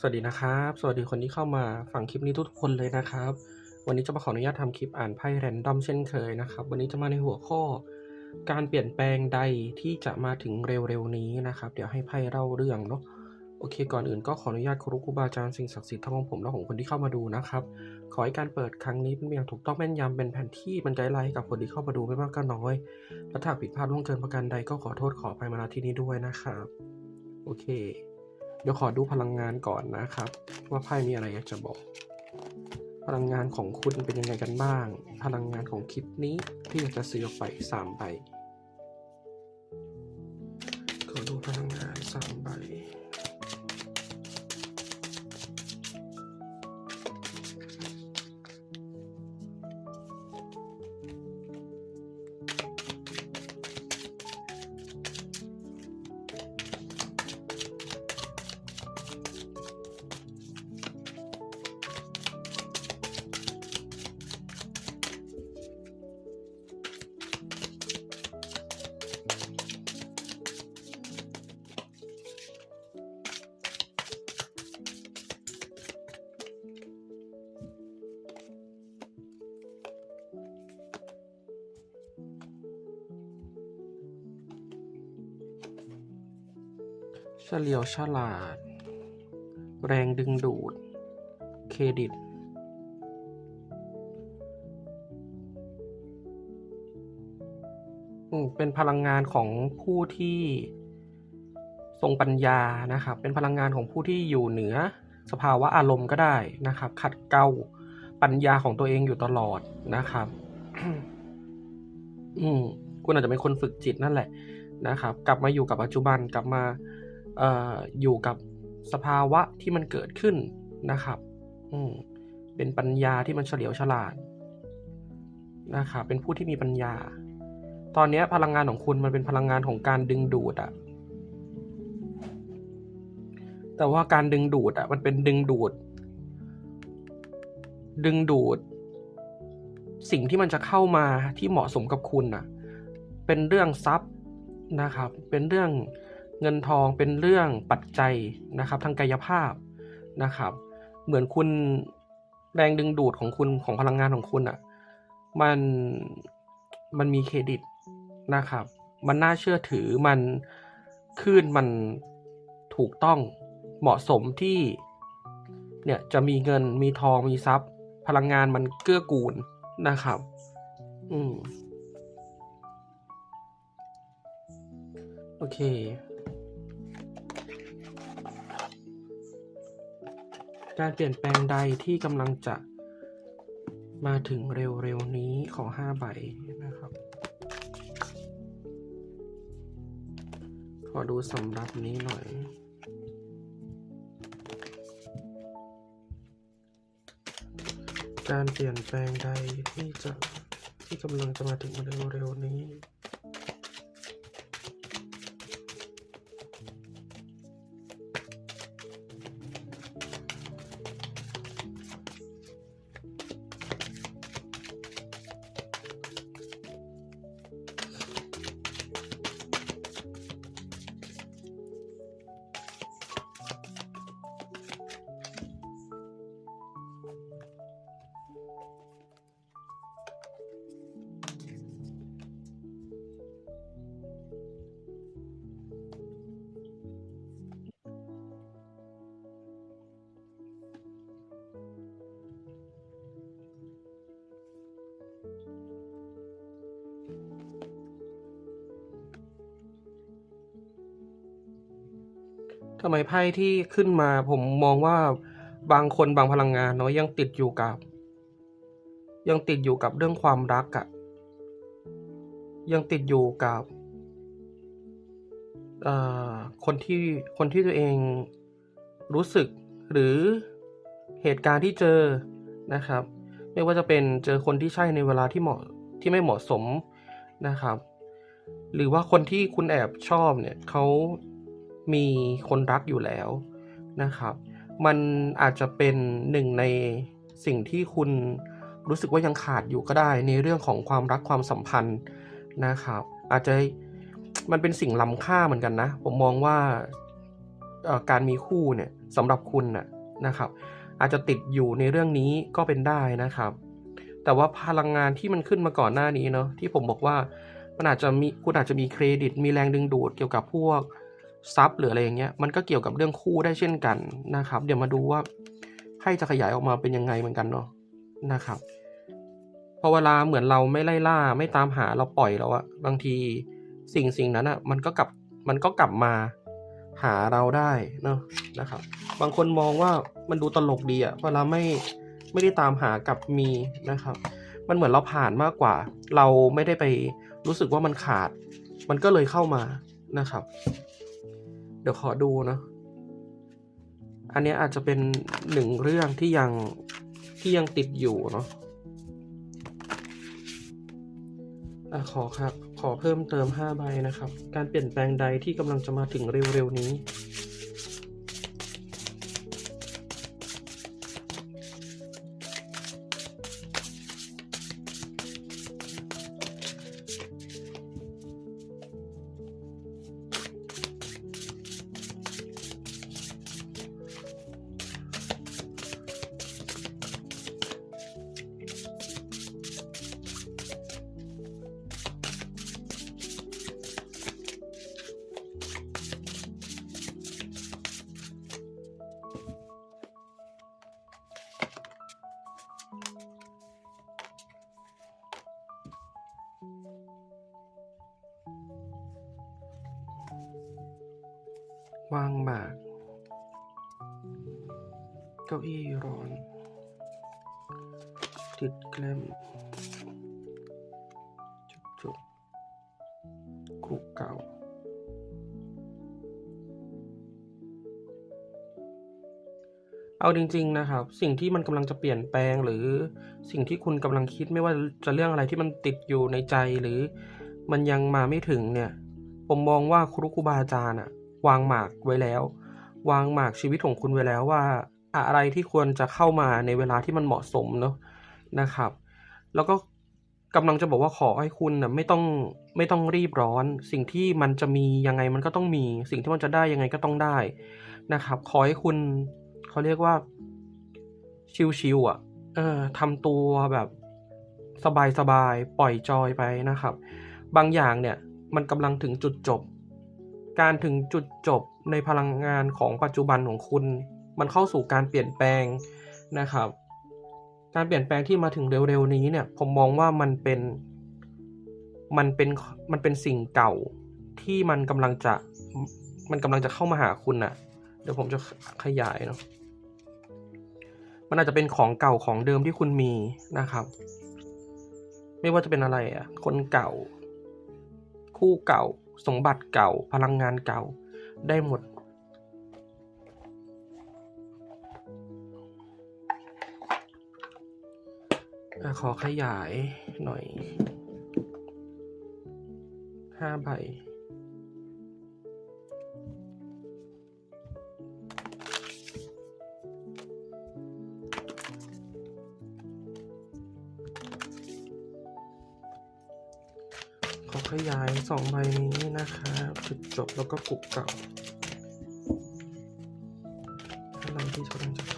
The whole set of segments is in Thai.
สวัสดีนะครับ สวัสดีคนที่เข้ามาฟังคลิปนี้ทุกคนเลยนะครับ วันนี้จะมาขออนุญาตทำคลิปอ่านไพ่แรนดอมเช่นเคยนะครับ วันนี้จะมาในหัวข้อ การเปลี่ยนแปลงใดที่จะมาถึงเร็วๆนี้นะครับ เดี๋ยวให้ไพ่เล่าเรื่องเนาะโอเค ก่อนอื่นก็ขออนุญาตครูครูบาอาจารย์สิ่งศักดิ์สิทธิ์ทั้งของผมและของคนที่เข้ามาดูนะครับ ขอให้การเปิดครั้งนี้เป็นอย่างถูกต้องแม่นยำเป็นแผนที่บรรไกด์ไลน์ให้กับคนที่เข้ามาดูไม่มากก็น้อยและถ้าผิดพลาดล่วงเกินประการใดก็ขอโทษขออภัยมาณที่นี้ด้วยนะครับ โอเค ดี๋ยวขอดูพลังงานก่อนนะครับ ว่าไพ่มีอะไรอยากจะบอก พลังงานของคุณเป็นยังไงกันบ้าง พลังงานของคลิปนี้ที่อยากจะซื้อออกไปสามใบขอดูพลังงานสามใบ เฉลียวฉลาด แรงดึงดูด เครดิต เป็นพลังงานของผู้ที่ทรงปัญญานะครับ เป็นพลังงานของผู้ที่อยู่เหนือสภาวะอารมณ์ก็ได้นะครับ ขัดเกลาปัญญาของตัวเองอยู่ตลอดนะครับ อืมคุณอาจจะเป็นคนฝึกจิตนั่นแหละนะครับ กลับมาอยู่กับปัจจุบันกลับมา อออยู่กับสภาวะที่มันเกิดขึ้นนะครับอืมเป็นปัญญาที่มันเฉลียวฉลาดนะครับเป็นผู้ที่มีปัญญา ตอนนี้พลังงานของคุณมันเป็นพลังงานของการดึงดูดอะแต่ว่าการดึงดูดอะมันเป็นดึงดูด ดึงดูด สิ่งที่มันจะเข้ามาที่เหมาะสมกับคุณน่ะเป็นเรื่องทรัพย์นะครับ เป็นเรื่อง เงินทองเป็นเรื่องปัจจัยนะครับ ทางกายภาพนะครับ เหมือนคุณแรงดึงดูดของคุณของพลังงานของคุณอะมันมันมีเครดิตนะครับ มันน่าเชื่อถือมันคลื่นมันถูกต้องเหมาะสมที่เนี่ยจะมีเงินมีทองมีทรัพย์ พลังงานมันเกื้อกูลนะครับ อืม โอเค การเปลี่ยนแปลงใดที่กำลังจะมาถึงเร็วๆนี้ขอห้าใบนะครับ ขอดูสำหรับนี้หน่อย การเปลี่ยนแปลงใดที่จะที่กำลังจะมาถึงเร็วๆนี้ ทำไมไพ่ที่ขึ้นมาผมมองว่าบางคนบางพลังงานเนาะยังติดอยู่กับ ยังติดอยู่กับเรื่องความรักอะยังติดอยู่กับคนที่คนที่ตัวเองรู้สึกหรือเหตุการณ์ที่เจอนะครับ ไม่ว่าจะเป็นเจอคนที่ใช่ในเวลาที่เหมาะที่ไม่เหมาะสมนะครับ หรือว่าคนที่คุณแอบชอบเนี่ยเขา มีคนรักอยู่แล้วนะครับ มันอาจจะเป็นหนึ่งในสิ่งที่คุณรู้สึกว่ายังขาดอยู่ก็ได้ในเรื่องของความรักความสัมพันธ์นะครับ อาจจะมันเป็นสิ่งล้ำค่าเหมือนกันนะ ผมมองว่าการมีคู่เนี่ยสำหรับคุณนะนะครับ อาจจะติดอยู่ในเรื่องนี้ก็เป็นได้นะครับ แต่ว่าพลังงานที่มันขึ้นมาก่อนหน้านี้เนาะที่ผมบอกว่ามันอาจจะมีคุณอาจจะมีเครดิตมีแรงดึงดูดเกี่ยวกับพวก ทรัพย์หรืออะไรอย่างเงี้ยมันก็เกี่ยวกับเรื่องคู่ได้เช่นกันนะครับ เดี๋ยวมาดูว่าไพ่จะขยายออกมาเป็นยังไงเหมือนกันเนาะนะครับพอเวลาเหมือนเราไม่ไล่ล่าไม่ตามหาเราปล่อยแล้วอะบางทีสิ่งสิ่งนั้นอะมันก็กลับมันก็กลับมาหาเราได้เนาะนะครับ บางคนมองว่ามันดูตลกดีอะเวลาไม่ไม่ได้ตามหากับมีนะครับ มันเหมือนเราผ่านมากกว่า เราไม่ได้ไปรู้สึกว่ามันขาด มันก็เลยเข้ามานะครับ ดี๋ยวขอดูเนาะอันนี้อาจจะเป็นหนึ่งเรื่องที่ยังที่ยังติดอยู่เนาะอะขอครับ ขอเพิ่มเติม 5 ใบนะครับ การเปลี่ยนแปลงใดที่กำลังจะมาถึงเร็วๆนี้ วางหมาก เก้าอี้ร้อน ติดแกล้มจุกจุกคุกเก่า เอาจริง ๆ นะครับ สิ่งที่มันกำลังจะเปลี่ยนแปลงหรือสิ่งที่คุณกำลังคิดไม่ว่าจะเรื่องอะไรที่มันติดอยู่ในใจหรือมันยังมาไม่ถึงเนี่ย ผมมองว่าครูครูบาอาจารย์อะ วางหมากไว้แล้ว วางหมากชีวิตของคุณไว้แล้วว่า อะไรที่ควรจะเข้ามาในเวลาที่มันเหมาะสมเนาะนะครับ แล้วก็กำลังจะบอกว่าขอให้คุณนะไม่ต้องไม่ต้องรีบร้อน สิ่งที่มันจะมียังไงมันก็ต้องมี สิ่งที่มันจะได้ยังไงก็ต้องได้นะครับ ขอให้คุณเขาเรียกว่าชิวๆอะ เออทำตัวแบบสบายๆปล่อยจอยไปนะครับ บางอย่างเนี่ยมันกำลังถึงจุดจบ การถึงจุดจบในพลังงานของปัจจุบันของคุณ มันเข้าสู่การเปลี่ยนแปลงนะครับ การเปลี่ยนแปลงที่มาถึงเร็วๆนี้เนี่ยผมมองว่ามันเป็นมันเป็นมันเป็นสิ่งเก่าที่มันกำลังจะมันกำลังจะเข้ามาหาคุณน่ะ เดี๋ยวผมจะขยายเนาะมันอาจจะเป็นของเก่าของเดิมที่คุณมีนะครับ ไม่ว่าจะเป็นอะไรอะคนเก่า คู่เก่า สมบัติเก่าพลังงานเก่าได้หมด ขอขยายหน่อยห้าใบ ขอขยายสองใบนี้นะครับจุดจบแล้วก็กลุกเก่าถ้าเราที่กำลังจะ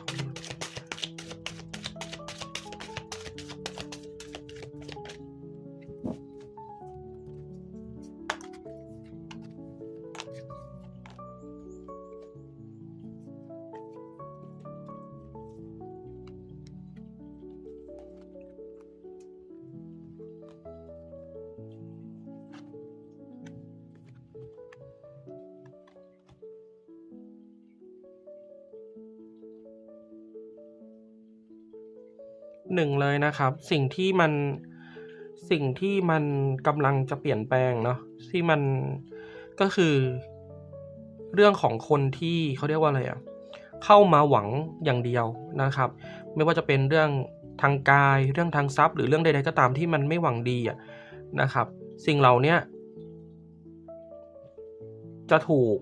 หนึ่งเลยนะครับ สิ่งที่มันสิ่งที่มันกำลังจะเปลี่ยนแปลงเนาะที่มันก็คือ เรื่องของคนที่เขาเรียกว่าอะไรอะเข้ามาหวังอย่างเดียวนะครับ ไม่ว่าจะเป็นเรื่องทางกาย เรื่องทางทรัพย์ หรือเรื่องใดๆก็ตามที่มันไม่หวังดีอะนะครับ สิ่งเหล่านี้จะถูก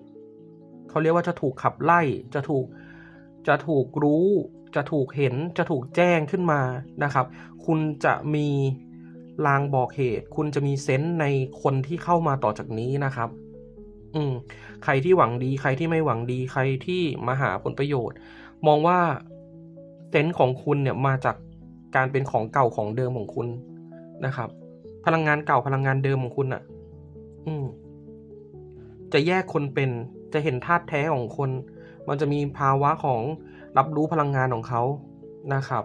เขาเรียกว่าจะถูกขับไล่จะถูกจะถูกรู้ จะถูกเห็นจะถูกแจ้งขึ้นมานะครับ คุณจะมีลางบอกเหตุ คุณจะมีเซนส์ในคนที่เข้ามาต่อจากนี้นะครับ อืมใครที่หวังดีใครที่ไม่หวังดีใครที่มาหาผลประโยชน์ มองว่าเซนส์ของคุณเนี่ยมาจากการเป็นของเก่าของเดิมของคุณนะครับ พลังงานเก่าพลังงานเดิมของคุณอะ อืมจะแยกคนเป็นจะเห็นธาตุแท้ของคน มันจะมีภาวะของ รับรู้พลังงานของเขานะครับ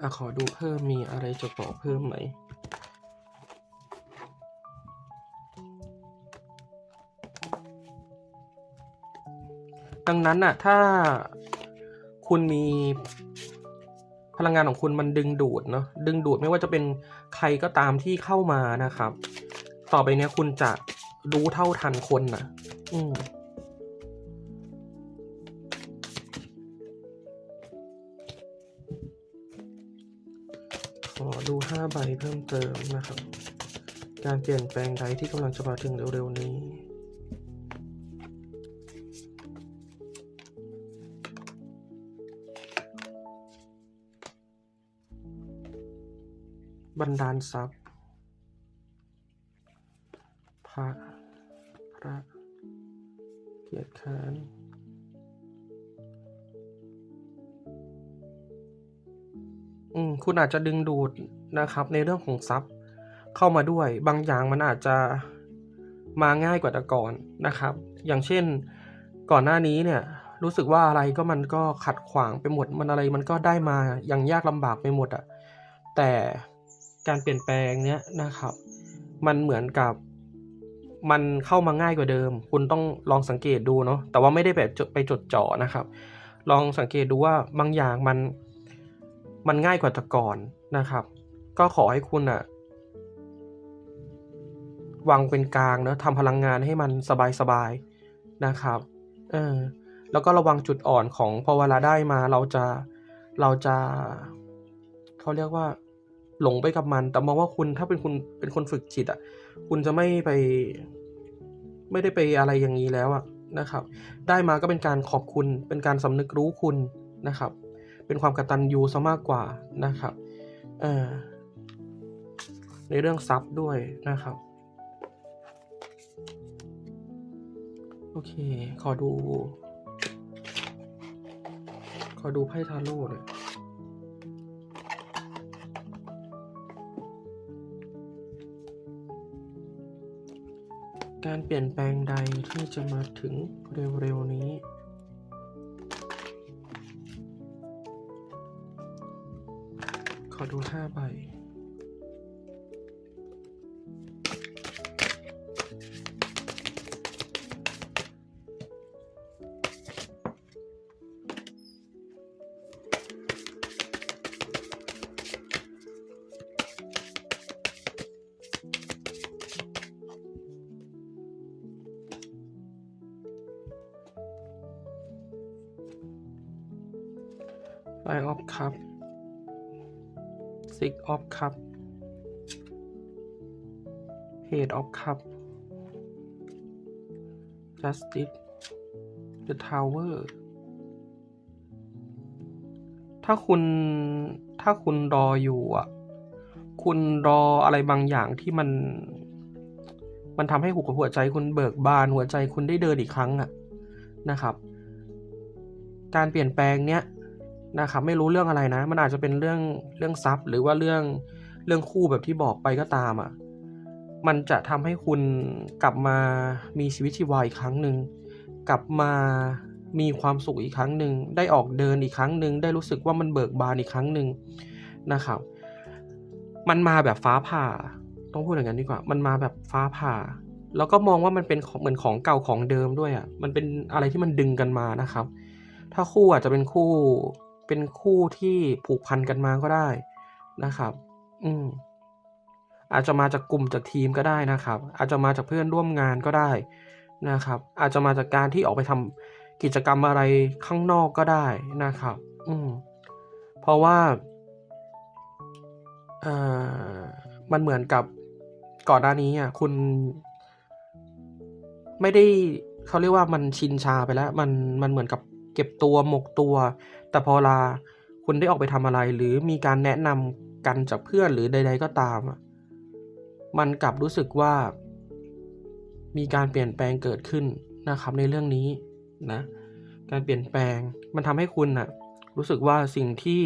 อะขอดูเพิ่มมีอะไรจะบอกเพิ่มไหมดังนั้นน่ะ ถ้าคุณมี พลังงานของคุณมันดึงดูดเนาะดึงดูดไม่ว่าจะเป็นใครก็ตามที่เข้ามานะครับ ต่อไปเนี้ยคุณจะรู้เท่าทันคนนะอืมขอดูห้าใบเพิ่มเติมนะครับ การเปลี่ยนแปลงใดที่กำลังจะมาถึงเร็วๆนี้ บันดาลทรัพย์พระพระเกียรติค้านอืมคุณอาจจะดึงดูดนะครับ ในเรื่องของทรัพย์เข้ามาด้วย บางอย่างมันอาจจะมาง่ายกว่าแต่ก่อนนะครับ อย่างเช่นก่อนหน้านี้เนี่ยรู้สึกว่าอะไรก็มันก็ขัดขวางไปหมด มันอะไรมันก็ได้มาอย่างยากลำบากไปหมดอะแต่ การเปลี่ยนแปลงเนี้ยนะครับ มันเหมือนกับมันเข้ามาง่ายกว่าเดิม คุณต้องลองสังเกตดูเนาะแต่ว่าไม่ได้แบบจดไปจดจ่อนะครับ ลองสังเกตดูว่าบางอย่างมันมันง่ายกว่าแต่ก่อนนะครับ ก็ขอให้คุณอะวางเป็นกลางเนอะทำพลังงานให้มันสบายๆนะครับเออแล้วก็ระวังจุดอ่อนของพอเวลาได้มาเราจะเราจะเขาเรียกว่า หลงไปกับมัน แต่มองว่าคุณถ้าเป็นคุณเป็นคนฝึกจิตอะ คุณจะไม่ไป ไม่ได้ไปอะไรอย่างนี้แล้วอะนะครับ ได้มาก็เป็นการขอบคุณ เป็นการสำนึกรู้คุณนะครับ เป็นความกตัญญูซะมากกว่านะครับเออในเรื่องทรัพย์ด้วยนะครับ โอเค ขอดู ขอดูไพ่ทาโร่หน่อย การเปลี่ยนแปลงใดที่จะมาถึงเร็วๆนี้ ขอดูห้าใบ Six of Cup Page of Cup Justice The Tower ถ้าคุณถ้าคุณรออยู่อะ คุณรออะไรบางอย่างที่มัน มันทำให้หัวหัวใจคุณเบิกบานหัวใจคุณได้เดินอีกครั้งอะนะครับ การเปลี่ยนแปลงเนี้ย นะครับไม่รู้เรื่องอะไรนะ มันอาจจะเป็นเรื่องเรื่องทรัพย์ หรือว่าเรื่องเรื่องคู่แบบที่บอกไปก็ตามอะมันจะทำให้คุณกลับมามีชีวิตชีวาอีกครั้งหนึ่งกลับมามีความสุขอีกครั้งหนึ่งได้ออกเดินอีกครั้งหนึ่งได้รู้สึกว่ามันเบิกบานอีกครั้งหนึ่งนะครับ มันมาแบบฟ้าผ่า ต้องพูดอย่างนั้นดีกว่า มันมาแบบฟ้าผ่า แล้วก็มองว่ามันเป็นเหมือนของเก่าของเดิมด้วยอะมันเป็นอะไรที่มันดึงกันมานะครับ ถ้าคู่อาจจะเป็นคู่ เป็นคู่ที่ผูกพันกันมาก็ได้นะครับ อืมอาจจะมาจากกลุ่มจากทีมก็ได้นะครับ อาจจะมาจากเพื่อนร่วมงานก็ได้นะครับ อาจจะมาจากการที่ออกไปทำกิจกรรมอะไรข้างนอกก็ได้นะครับ อืมเพราะว่าเอ่อมันเหมือนกับก่อนหน้านี้อะคุณ ไม่ได้เขาเรียกว่ามันชินชาไปแล้ว มันมันเหมือนกับเก็บตัวหมกตัว แต่พอลาคุณได้ออกไปทำอะไร หรือมีการแนะนำกันจากเพื่อนหรือใด ๆ ก็ตาม มันกลับรู้สึกว่า มีการเปลี่ยนแปลงเกิดขึ้นนะครับ ในเรื่องนี้นะ การเปลี่ยนแปลงมันทำให้คุณน่ะรู้สึกว่าสิ่งที่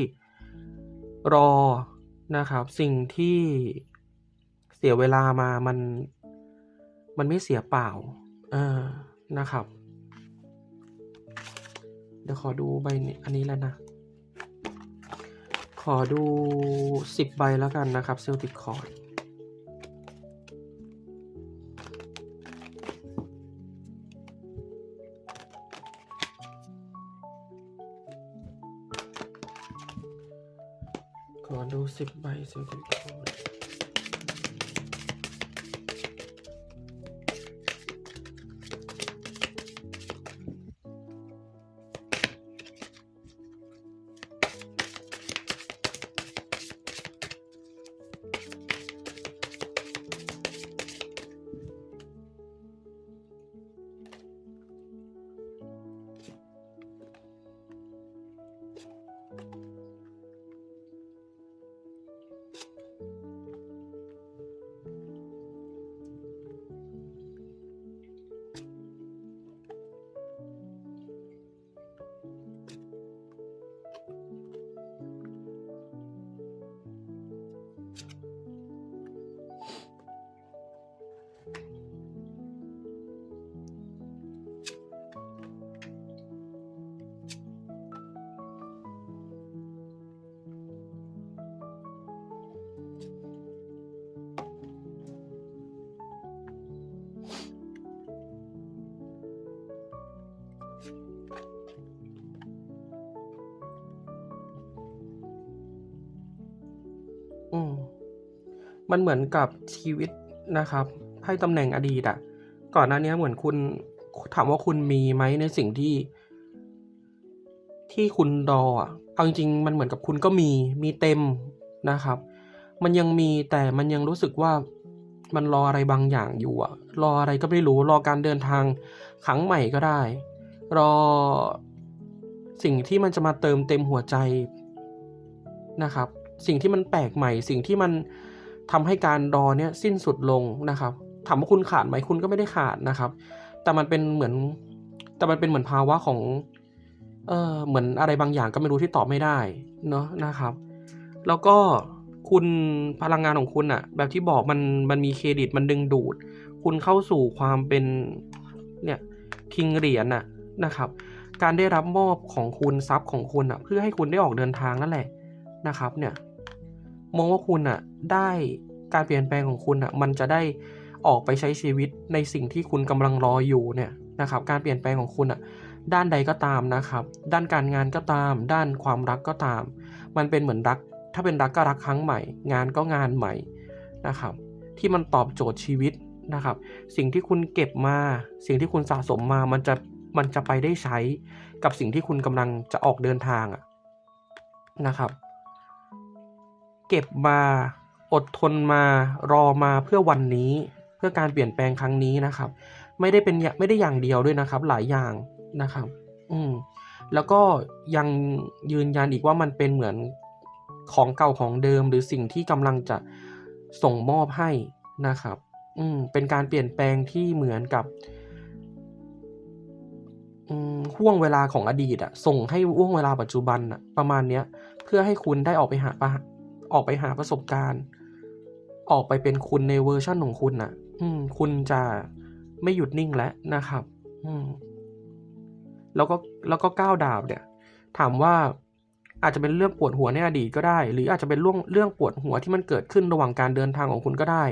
รอนะครับ สิ่งที่เสียเวลามามันมันไม่เสียเปล่า เออนะครับ ดี๋ยวขอดูใบนี้อันนี้แล้วนะ ขอดูสิบใบแล้วกันนะครับเซลติกคอร์ดขอดูสิบใบเซลติกคอร์ด มันเหมือนกับชีวิตนะครับให้ตำแหน่งอดีตอะก่อนหน้านี้เหมือนคุณถามว่าคุณมีไหมในสิ่งที่ ที่คุณรออะเอาจริงๆมันเหมือนกับคุณก็มีมีเต็มนะครับ มันยังมีแต่มันยังรู้สึกว่ามันรออะไรบางอย่างอยู่อะรออะไรก็ไม่รู้รอการเดินทางครั้งใหม่ก็ได้ รอสิ่งที่มันจะมาเติมเต็มหัวใจนะครับ สิ่งที่มันแปลกใหม่ สิ่งที่มัน ทำให้การรอเนี่ยสิ้นสุดลงนะครับถามว่าคุณขาดไหมคุณก็ไม่ได้ขาดนะครับ แต่มันเป็นเหมือน แต่มันเป็นเหมือนภาวะของ เออเหมือนอะไรบางอย่างก็ไม่รู้ที่ตอบไม่ได้เนาะนะครับ แล้วก็คุณพลังงานของคุณอะแบบที่บอกมันมันมีเครดิตมันดึงดูด คุณเข้าสู่ความเป็นเนี่ยคิงเหรียญน่ะนะครับ การได้รับมอบของคุณทรัพย์ของคุณอะเพื่อให้คุณได้ออกเดินทางนั่นแหละนะครับ เนี่ย มองว่าคุณอะได้การเปลี่ยนแปลงของคุณอะมันจะได้ออกไปใช้ชีวิตในสิ่งที่คุณกำลังรออยู่เนี่ยนะครับการเปลี่ยนแปลงของคุณอะด้านใดก็ตามนะครับ ด้านการงานก็ตาม ด้านความรักก็ตาม มันเป็นเหมือนรัก ถ้าเป็นรักก็รักครั้งใหม่ งานก็งานใหม่นะครับ ที่มันตอบโจทย์ชีวิตนะครับ สิ่งที่คุณเก็บมา สิ่งที่คุณสะสมมา มันจะมันจะไปได้ใช้กับสิ่งที่คุณกำลังจะออกเดินทางอะนะครับ เก็บมา อดทนมารอมาเพื่อวันนี้ เพื่อการเปลี่ยนแปลงครั้งนี้นะครับ ไม่ได้เป็นไม่ได้อย่างเดียวด้วยนะครับ หลายอย่างนะครับ อืมแล้วก็ยังยืนยันอีกว่ามันเป็นเหมือนของเก่าของเดิม หรือสิ่งที่กำลังจะส่งมอบให้นะครับ อืมเป็นการเปลี่ยนแปลงที่เหมือนกับห่วงเวลาของอดีตอะส่งให้ห่วงเวลาปัจจุบันอะประมาณเนี้ย เพื่อให้คุณได้ออกไปหาปะ ออกไปหาประสบการณ์ ออกไปเป็นคุณในเวอร์ชั่นของคุณน่ะ อืม คุณจะไม่หยุดนิ่งแล้วนะครับ อืม แล้วก็แล้วก็ก้าวดาบเนี่ย ถามว่าอาจจะเป็นเรื่องปวดหัวในอดีตก็ได้ หรืออาจจะเป็นเรื่องเรื่องปวดหัวที่มันเกิดขึ้นระหว่างการเดินทางของคุณก็ได้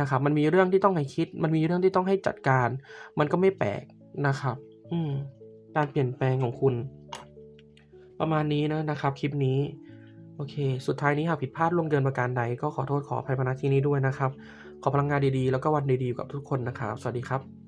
นะครับ มันมีเรื่องที่ต้องให้คิด มันมีเรื่องที่ต้องให้จัดการ มันก็ไม่แปลกนะครับ อืม การเปลี่ยนแปลงของคุณ ประมาณนี้นะนะครับ คลิปนี้ อเค สุดท้ายนี้หากผิดพลาดล่วงเกินประการใด ก็ขอโทษขออภัยมาณที่นี้ด้วยนะครับ ขอพลังงานดีๆ แล้วก็วันดีๆกับทุกคนนะครับ สวัสดีครับ